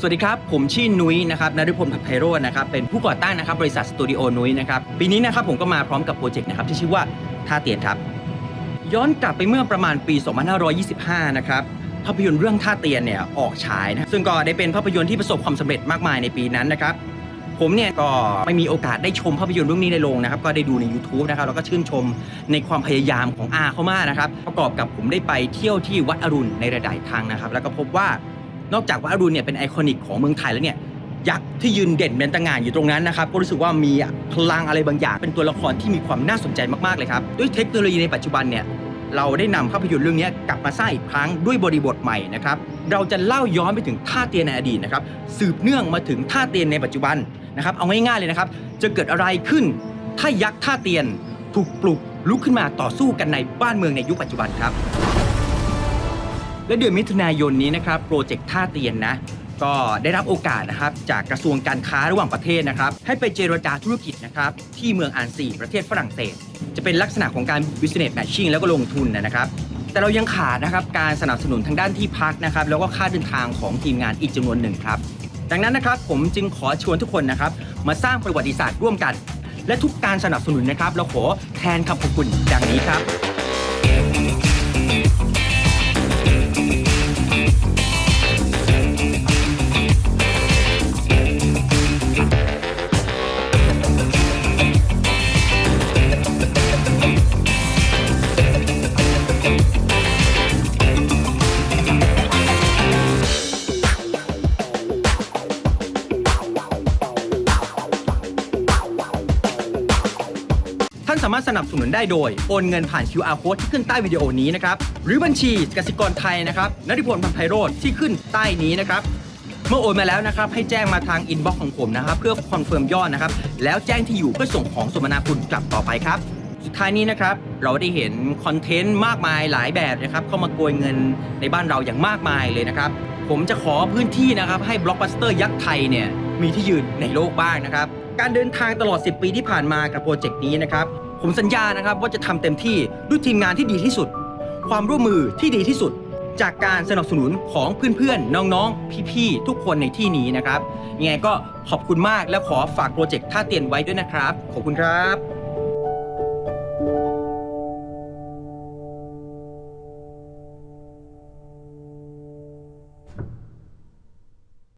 สวัสดีครับ ผมชื่อนุ้ยนะครับนฤพลผักไพโรจน์นะครับ เป็นผู้ก่อตั้งนะครับบริษัทสตูดิโอนุ้ยนะครับ ปีนี้นะครับผมก็มาพร้อมกับโปรเจกต์นะครับที่ชื่อว่าท่าเตียนครับ ย้อนกลับไปเมื่อประมาณปี 2525 นะครับภาพยนตร์เรื่องท่าเตียนเนี่ยออกฉายนะซึ่งก็ได้เป็นภาพยนตร์ที่ประสบความสำเร็จมากมายในปีนั้นนะครับผมเนี่ยก็ไม่มีโอกาสได้ชมภาพยนตร์เรื่องนี้ในโรงนะครับ ก็ได้ดูใน YouTube นะครับแล้วก็ชื่นชมในความพยายามของอาเขามากนะครับ ประกอบกับผมได้ไปเที่ยวที่วัดอรุณในหลายๆทางนะครับ แล้วก็พบว่า นอกจากวัดอรุณเนี่ยเป็นไอคอนิกของเมืองไทยแล้วเนี่ยยักษ์ที่ยืนเด่นเป็นตางานอยู่ตรงนั้นนะครับก็รู้สึกว่ามีพลังอะไรบางอย่างเป็นตัวละครที่มีความน่าสนใจมากๆเลยครับด้วยเทคโนโลยีในปัจจุบันเนี่ยเราได้นำภาพยนตร์เรื่องนี้กลับมาสร้างอีกครั้งด้วยบริบทใหม่นะครับเราจะเล่าย้อนไปถึงท่าเตียนในอดีตนะครับสืบเนื่องมาถึงท่าเตียนในปัจจุบันนะครับเอาง่ายๆเลยนะครับจะเกิดอะไรขึ้น ถ้ายักษ์ท่าเตียนถูกปลุกลุกขึ้นมาต่อสู้กันในบ้านเมืองในยุคปัจจุบันครับ และเดือนมิถุนายนนี้นะครับโปรเจกต์ท่าเตียนนะก็ได้รับโอกาสนะครับจากกระทรวงการค้าระหว่างประเทศนะครับ ให้ไปเจรจาธุรกิจนะครับที่เมืองอานซีประเทศฝรั่งเศส จะเป็นลักษณะของการ business matching แล้วก็ลงทุนนะครับแต่เรายังขาดนะครับการสนับสนุนทางด้านที่พักนะครับแล้วก็ค่าเดินทางของทีมงานอีกจำนวนหนึ่งครับ ดังนั้นนะครับผมจึงขอชวนทุกคนนะครับมาสร้างประวัติศาสตร์ร่วมกัน และทุกการสนับสนุนนะครับ เราขอแทนคำขอบคุณดังนี้ครับานสามารถสนับสนุนได้โดย โอนเงินผ่าน QR code ที่ขึ้นใต้วิดีโอนี้นะครับ หรือบัญชีกสิกรไทยนะครับนริพลพันไพโรธที่ขึ้นใต้นี้นะครับ เมื่อโอนมาแล้วนะครับ ให้แจ้งมาทางอินบ็อกซ์ของผมนะครับ เพื่อคอนเฟิร์มยอดนะครับ แล้วแจ้งที่อยู่เพื่อส่งของสมนาคุณกลับต่อไปครับสุดท้ายนี้นะครับเราได้เห็นคอนเทนต์มากมายหลายแบบนะครับเข้ามาโกยเงินในบ้านเราอย่างมากมายเลยนะครับ ผมจะขอพื้นที่นะครับให้บล็อกบัสเตอร์ยักษ์ไทยเนี่ยมีที่ยืนในโลกบ้างนะครับ การเดินทางตลอด 10 ปีที่ผ่านมากับโปรเจกต์นี้นะครับ ผมสัญญานะครับว่าจะทำเต็มที่ด้วยทีมงานที่ดีที่สุด ความร่วมมือที่ดีที่สุด จากการสนับสนุนของเพื่อนๆ น้องๆ พี่ๆ ทุกคนในที่นี้นะครับยังไงก็ขอบคุณมากและขอฝากโปรเจกต์ท่าเตียนไว้ด้วยนะครับ ขอบคุณครับ